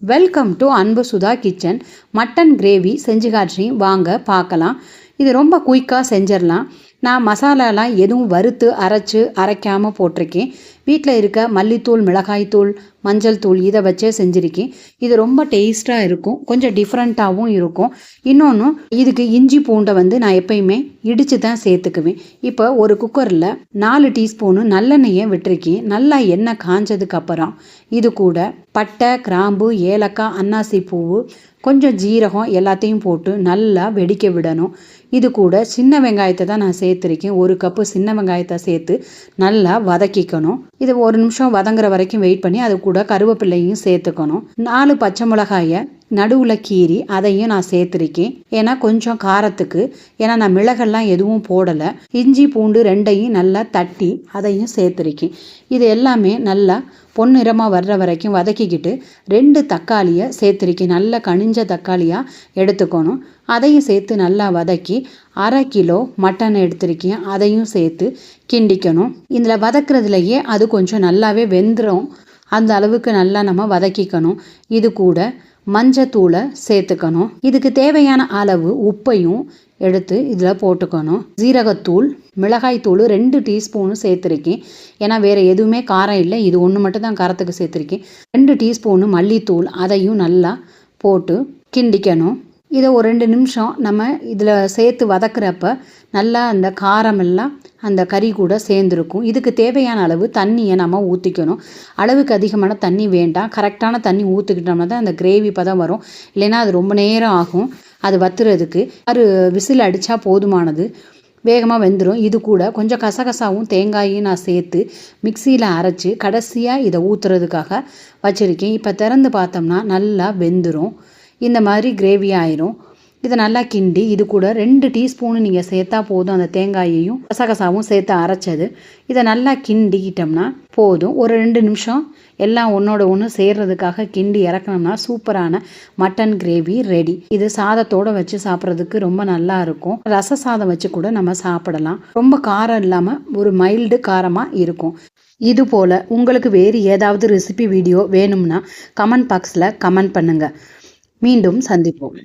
Welcome to அன்பு Sudha kitchen. Mutton gravy செஞ்சு காட்டுறேன் வாங்க பார்க்கலாம். இது ரொம்ப குயிக்காக செஞ்சிடலாம். நான் மசாலாலாம் எதுவும் வறுத்து அரைச்சு அரைக்காமல் போட்டிருக்கேன். வீட்டில் இருக்க மல்லித்தூள் மிளகாய்த்தூள் மஞ்சள் தூள் இதை வச்சே செஞ்சுருக்கேன். இது ரொம்ப டேஸ்ட்டாக இருக்கும். கொஞ்சம் டிஃப்ரெண்ட்டாகவும் இருக்கும். இன்னொன்று இதுக்கு இஞ்சி பூண்டை வந்து நான் எப்பயுமே இடித்து தான் சேர்த்துக்குவேன். இப்போ ஒரு குக்கரில் நாலு டீஸ்பூனு நல்லெண்ணெயை விட்டுருக்கேன். நல்லா எண்ணெய் காஞ்சதுக்கப்புறம் இது கூட பட்டை கிராம்பு ஏலக்காய் அன்னாசி பூவு கொஞ்சம் ஜீரகம் எல்லாத்தையும் போட்டு நல்லா வெடிக்க விடணும். இது கூட சின்ன வெங்காயத்தை தான் நான் சேர்த்துருக்கேன். ஒரு கப்பு சின்ன வெங்காயத்தை சேர்த்து நல்லா வதக்கிக்கணும். இது ஒரு நிமிஷம் வதங்குற வரைக்கும் வெயிட் பண்ணி அது கூட கருவேப்பிள்ளையும் சேர்த்துக்கணும். நாலு பச்சை மிளகாயை நடுவில் கீறி அதையும் நான் சேர்த்துருக்கேன். ஏன்னா கொஞ்சம் காரத்துக்கு. ஏன்னா நான் மிளகெல்லாம் எதுவும் போடலை. இஞ்சி பூண்டு ரெண்டையும் நல்லா தட்டி அதையும் சேர்த்துருக்கேன். இது எல்லாமே நல்லா பொன்னிறமாக வர்ற வரைக்கும் வதக்கிக்கிட்டு ரெண்டு தக்காளியை சேர்த்துருக்கேன் நல்லா கனிஞ்ச தக்காளியாக எடுத்துக்கணும். அதையும் சேர்த்து நல்லா வதக்கி அரை கிலோ மட்டன் எடுத்திருக்கேன். அதையும் சேர்த்து கிண்டிக்கணும். இதில் வதக்குறதுலையே அது கொஞ்சம் நல்லாவே வெந்துடும் அந்த அளவுக்கு நல்லா நம்ம வதக்கிக்கணும். இது கூட மஞ்சத்தூளை சேர்த்துக்கணும். இதுக்கு தேவையான அளவு உப்பையும் எடுத்து இதில் போட்டுக்கணும். ஜீரகத்தூள் மிளகாய்த்தூள் ரெண்டு டீஸ்பூனு சேர்த்துருக்கேன். ஏன்னா வேறு எதுவுமே காரம் இல்லை. இது ஒன்று மட்டும் தான் காரத்துக்கு சேர்த்துருக்கேன். ரெண்டு டீஸ்பூனு மல்லித்தூள் அதையும் நல்லா போட்டு கிண்டிக்கணும். இதை ஒரு ரெண்டு நிமிஷம் நம்ம இதில் சேர்த்து வதக்குறப்ப நல்லா அந்த காரமெல்லாம் அந்த கறி கூட சேர்ந்துருக்கும். இதுக்கு தேவையான அளவு தண்ணியை நம்ம ஊற்றிக்கணும் அளவுக்கு அதிகமான தண்ணி வேண்டாம். கரெக்டான தண்ணி ஊற்றிக்கிட்டோம்னா தான் அந்த கிரேவி பதம் வரும். இல்லைன்னா அது ரொம்ப நேரம் ஆகும். அது வத்துறதுக்கு. ஒரு விசில் அடித்தா போதுமானது. வேகமாக வெந்துடும் இது கூட கொஞ்சம் கசகசாவும் தேங்காயும் நான் சேர்த்து மிக்சியில் அரைச்சி கடைசியாக இதை ஊற்றுறதுக்காக வச்சுருக்கேன். இப்போ திறந்து பார்த்தோம்னா நல்லா வெந்துடும் இந்த மாதிரி கிரேவி ஆயிரும். இதை நல்லா கிண்டி இது கூட ரெண்டு டீஸ்பூனு நீங்கள் சேர்த்தா போதும் அந்த தேங்காயையும் கசகசாவும் சேர்த்து அரைச்சது. இதை நல்லா கிண்டிக்கிட்டோம்னா போதும். ஒரு ரெண்டு நிமிஷம் எல்லாம் ஒன்றோட ஒன்று சேர்றதுக்காக கிண்டி இறக்கணும்னா சூப்பரான மட்டன் கிரேவி ரெடி. இது சாதத்தோடு வச்சு சாப்பிட்றதுக்கு ரொம்ப நல்லா இருக்கும். ரச சாதம் வச்சு கூட நம்ம சாப்பிடலாம். ரொம்ப காரம் இல்லாமல் ஒரு மைல்டு காரமாக இருக்கும். இது போல் உங்களுக்கு வேறு ஏதாவது ரெசிபி வீடியோ வேணும்னா கமெண்ட் பாக்ஸில் கமெண்ட் பண்ணுங்கள் மீண்டும் சந்திப்போம்.